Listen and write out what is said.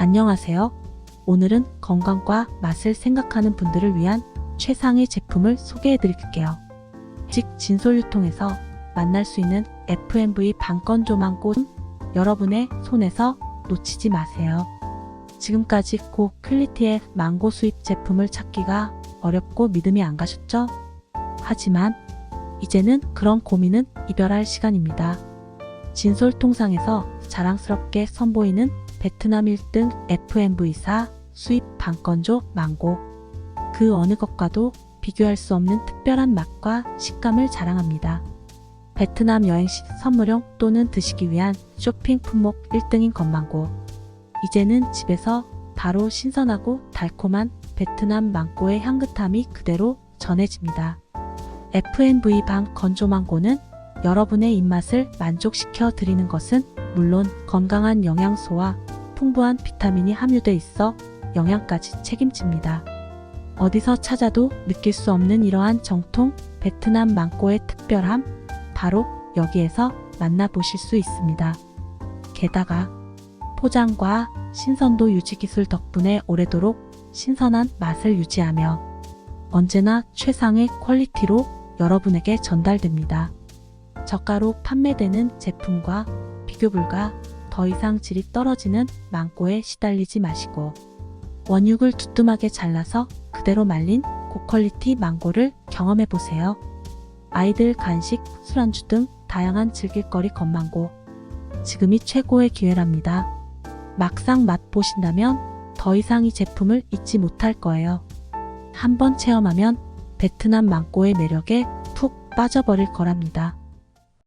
안녕하세요. 오늘은 건강과 맛을 생각하는 분들을 위한 최상의 제품을 소개해 드릴게요. 즉 진솔유통에서 만날 수 있는 FMV 방건조 망고 여러분의 손에서 놓치지 마세요. 지금까지 고 퀄리티의 망고 수입 제품을 찾기가 어렵고 믿음이 안 가셨죠? 하지만 이제는 그런 고민은 이별할 시간입니다. 진솔통상에서 자랑스럽게 선보이는 베트남 1등 FMV사 수입 방건조 망고. 그 어느 것과도 비교할 수 없는 특별한 맛과 식감을 자랑합니다. 베트남 여행 시 선물용 또는 드시기 위한 쇼핑 품목 1등인 건망고. 이제는 집에서 바로 신선하고 달콤한 베트남 망고의 향긋함이 그대로 전해집니다. FNV 방 건조망고는 여러분의 입맛을 만족시켜 드리는 것은 물론 건강한 영양소와 풍부한 비타민이 함유돼 있어 영양까지 책임집니다. 어디서 찾아도 느낄 수 없는 이러한 정통 베트남 망고의 특별함 바로 여기에서 만나보실 수 있습니다. 게다가 포장과 신선도 유지 기술 덕분에 오래도록 신선한 맛을 유지하며 언제나 최상의 퀄리티로 여러분에게 전달됩니다. 저가로 판매되는 제품과 비교 불가 더 이상 질이 떨어지는 망고에 시달리지 마시고 원육을 두툼하게 잘라서 그대로 말린 고퀄리티 망고를 경험해 보세요. 아이들 간식, 술안주 등 다양한 즐길거리 건망고. 지금이 최고의 기회랍니다. 막상 맛 보신다면 더 이상 이 제품을 잊지 못할 거예요. 한번 체험하면 베트남 망고의 매력에 푹 빠져버릴 거랍니다.